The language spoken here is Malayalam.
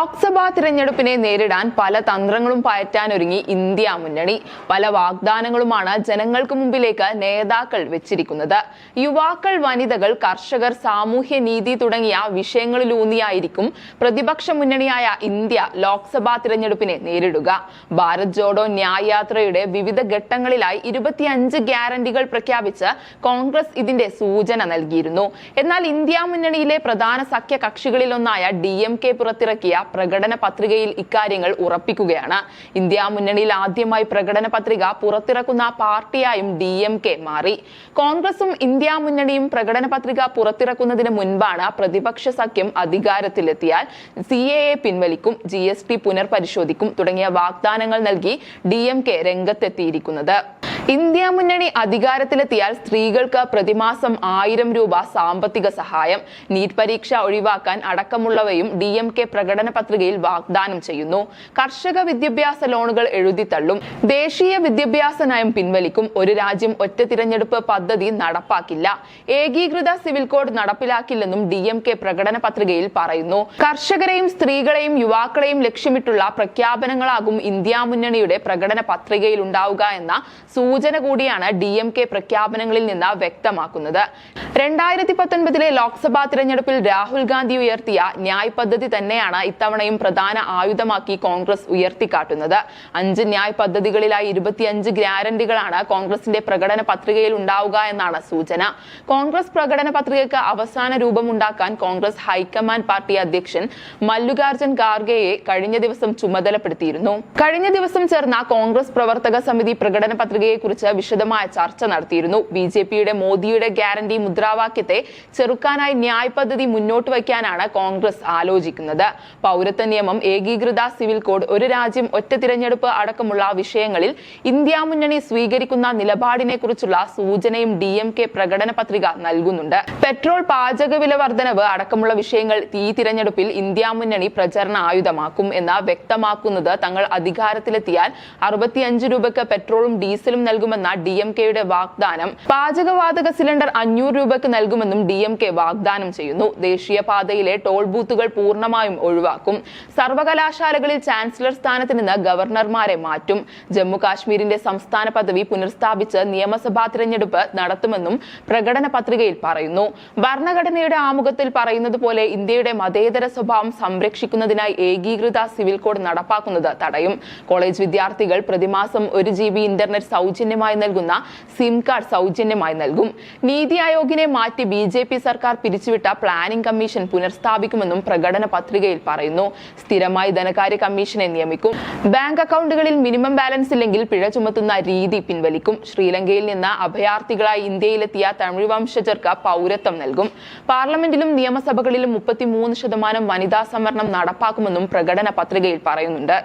ലോക്സഭാ തിരഞ്ഞെടുപ്പിനെ നേരിടാൻ പല തന്ത്രങ്ങളും പയറ്റാനൊരുങ്ങി ഇന്ത്യ മുന്നണി. പല വാഗ്ദാനങ്ങളുമാണ് ജനങ്ങൾക്ക് മുമ്പിലേക്ക് നേതാക്കൾ വെച്ചിരിക്കുന്നത്. യുവാക്കൾ വനിതകൾ കർഷകർ സാമൂഹ്യ നീതി തുടങ്ങിയ വിഷയങ്ങളിലൂന്നിയായിരിക്കും പ്രതിപക്ഷ മുന്നണിയായ ഇന്ത്യ ലോക്സഭാ തിരഞ്ഞെടുപ്പിനെ നേരിടുക. ഭാരത് ജോഡോ ന്യായ യാത്രയുടെ വിവിധ ഘട്ടങ്ങളിലായി ഇരുപത്തിയഞ്ച് ഗ്യാരണ്ടികൾ പ്രഖ്യാപിച്ച് കോൺഗ്രസ് ഇതിന്റെ സൂചന നൽകിയിരുന്നു. എന്നാൽ ഇന്ത്യ മുന്നണിയിലെ പ്രധാന സഖ്യ കക്ഷികളിലൊന്നായ ഡി എം കെ പുറത്തിറക്കിയ പ്രകടന പത്രികയിൽ ഇക്കാര്യങ്ങൾ ഉറപ്പിക്കുകയാണ്. ഇന്ത്യ മുന്നണിയിൽ ആദ്യമായി പ്രകടന പത്രിക പുറത്തിറക്കുന്ന പാർട്ടിയായും ഡി എം കെ മാറി. കോൺഗ്രസും ഇന്ത്യ മുന്നണിയും പ്രകടന പത്രിക പുറത്തിറക്കുന്നതിന് മുൻപാണ് പ്രതിപക്ഷ സഖ്യം അധികാരത്തിലെത്തിയാൽ സി എ എ പിൻവലിക്കും ജി എസ് ടി പുനർപരിശോധിക്കും തുടങ്ങിയ വാഗ്ദാനങ്ങൾ നൽകി ഡി എം കെ രംഗത്തെത്തിയിരിക്കുന്നത്. ഇന്ത്യ മുന്നണി അധികാരത്തിലെത്തിയാൽ സ്ത്രീകൾക്ക് പ്രതിമാസം ആയിരം രൂപ സാമ്പത്തിക സഹായം നീറ്റ് പരീക്ഷ ഒഴിവാക്കാൻ അടക്കമുള്ളവയും ഡി എം കെ പ്രകടന പത്രികയിൽ വാഗ്ദാനം ചെയ്യുന്നു. കർഷക വിദ്യാഭ്യാസ ലോണുകൾ എഴുതിത്തള്ളും ദേശീയ വിദ്യാഭ്യാസ നയം പിൻവലിക്കും. ഒരു രാജ്യം ഒറ്റ തിരഞ്ഞെടുപ്പ് പദ്ധതി നടപ്പാക്കില്ല. ഏകീകൃത സിവിൽ കോഡ് നടപ്പിലാക്കില്ലെന്നും ഡി എം കെ പ്രകടന പത്രികയിൽ പറയുന്നു. കർഷകരെയും സ്ത്രീകളെയും യുവാക്കളെയും ലക്ഷ്യമിട്ടുള്ള പ്രഖ്യാപനങ്ങളാകും ഇന്ത്യ മുന്നണിയുടെ പ്രകടന പത്രികയിൽ ഉണ്ടാവുക എന്ന സൂചന കൂടിയാണ് ഡി എം കെ പ്രഖ്യാപനങ്ങളിൽ നിന്ന് വ്യക്തമാക്കുന്നത്. രണ്ടായിരത്തി പത്തൊൻപതിലെ ലോക്സഭാ തിരഞ്ഞെടുപ്പിൽ രാഹുൽ ഗാന്ധി ഉയർത്തിയ ന്യായ് പദ്ധതി തന്നെയാണ് ഇത്തവണയും പ്രധാന ആയുധമാക്കി കോൺഗ്രസ് ഉയർത്തിക്കാട്ടുന്നത്. അഞ്ച് ന്യായ് പദ്ധതികളിലായി ഇരുപത്തിയഞ്ച് ഗ്യാരണ്ടികളാണ് കോൺഗ്രസിന്റെ പ്രകടന പത്രികയിൽ ഉണ്ടാവുക എന്നാണ് സൂചന. കോൺഗ്രസ് പ്രകടന പത്രികയ്ക്ക് അവസാന രൂപമുണ്ടാക്കാൻ കോൺഗ്രസ് ഹൈക്കമാൻഡ് പാർട്ടി അധ്യക്ഷൻ മല്ലികാർജുൻ ഖാർഗെയെ കഴിഞ്ഞ ദിവസം ചുമതലപ്പെടുത്തിയിരുന്നു. കഴിഞ്ഞ ദിവസം ചേർന്ന കോൺഗ്രസ് പ്രവർത്തക സമിതി പ്രകടന പത്രികയെക്കുറിച്ച് വിശദമായ ചർച്ച നടത്തിയിരുന്നു. ബി ജെ പിയുടെ മോദിയുടെ ഗ്യാരണ്ടി മുദ്രാവാക്യത്തെ ചെറുക്കാനായി ന്യായ് പദ്ധതി മുന്നോട്ട് വയ്ക്കാനാണ് കോൺഗ്രസ് ആലോചിക്കുന്നത്. പൗരത്വ നിയമം ഏകീകൃത സിവിൽ കോഡ് ഒരു രാജ്യം ഒറ്റ തിരഞ്ഞെടുപ്പ് അടക്കമുള്ള വിഷയങ്ങളിൽ ഇന്ത്യ മുന്നണി സ്വീകരിക്കുന്ന നിലപാടിനെ കുറിച്ചുള്ള സൂചനയും ഡി എം കെ പ്രകടന പത്രിക നൽകുന്നുണ്ട്. പെട്രോൾ പാചക വില വർധനവ് അടക്കമുള്ള വിഷയങ്ങൾ ഈ തിരഞ്ഞെടുപ്പിൽ ഇന്ത്യ മുന്നണി പ്രചരണ ആയുധമാക്കും എന്ന് വ്യക്തമാക്കുന്നത് തങ്ങൾ അധികാരത്തിലെത്തിയാൽ അറുപത്തിയഞ്ച് രൂപയ്ക്ക് പെട്രോളും ഡീസലും നൽകുമെന്ന ഡി എം കെയുടെ വാഗ്ദാനം പാചകവാതക സിലിണ്ടർ അഞ്ഞൂറ് രൂപയ്ക്ക് നൽകുമെന്നും ഡി എം കെ വാഗ്ദാനം ചെയ്യുന്നു. ദേശീയപാതയിലെ ടോൾ ബൂത്തുകൾ പൂർണമായും ഒഴിവാക്കും. സർവകലാശാലകളിൽ ചാൻസലർ സ്ഥാനത്ത് നിന്ന് ഗവർണർമാരെ മാറ്റും. ജമ്മു കാശ്മീരിന്റെ സംസ്ഥാന പദവി പുനഃസ്ഥാപിച്ച് നിയമസഭാ തിരഞ്ഞെടുപ്പ് നടത്തുമെന്നും പ്രകടന പത്രികയിൽ പറയുന്നു. ഭരണഘടനയുടെ ആമുഖത്തിൽ പറയുന്നത് പോലെ ഇന്ത്യയുടെ മതേതര സ്വഭാവം സംരക്ഷിക്കുന്നതിനായി ഏകീകൃത സിവിൽ കോഡ് നടപ്പാക്കുന്നത് തടയും. കോളേജ് വിദ്യാർത്ഥികൾ പ്രതിമാസം ഒരു ജി ബി ഇന്റർനെറ്റ് സൗജന്യമായി നൽകുന്ന സിം കാർഡ് സൗജന്യമായി നൽകും. നീതി ആയോഗിനെ മാറ്റി ബി ജെ പി സർക്കാർ പിരിച്ചുവിട്ട പ്ലാനിംഗ് കമ്മീഷൻ പുനഃസ്ഥാപിക്കുമെന്നും പ്രകടന പത്രികയിൽ പറയുന്നു. സ്ഥിരമായി ധനകാര്യ കമ്മീഷനെ നിയമിക്കും. ബാങ്ക് അക്കൗണ്ടുകളിൽ മിനിമം ബാലൻസ് ഇല്ലെങ്കിൽ പിഴ ചുമത്തുന്ന രീതി പിൻവലിക്കും. ശ്രീലങ്കയിൽ നിന്ന് അഭയാർത്ഥികളായി ഇന്ത്യയിലെത്തിയ തമിഴ് വംശജർക്ക് പൗരത്വം നൽകും. പാർലമെന്റിലും നിയമസഭകളിലും മുപ്പത്തിമൂന്ന് ശതമാനം വനിതാ സംവരണം നടപ്പാക്കുമെന്നും പ്രകടന പത്രികയിൽ പറയുന്നുണ്ട്.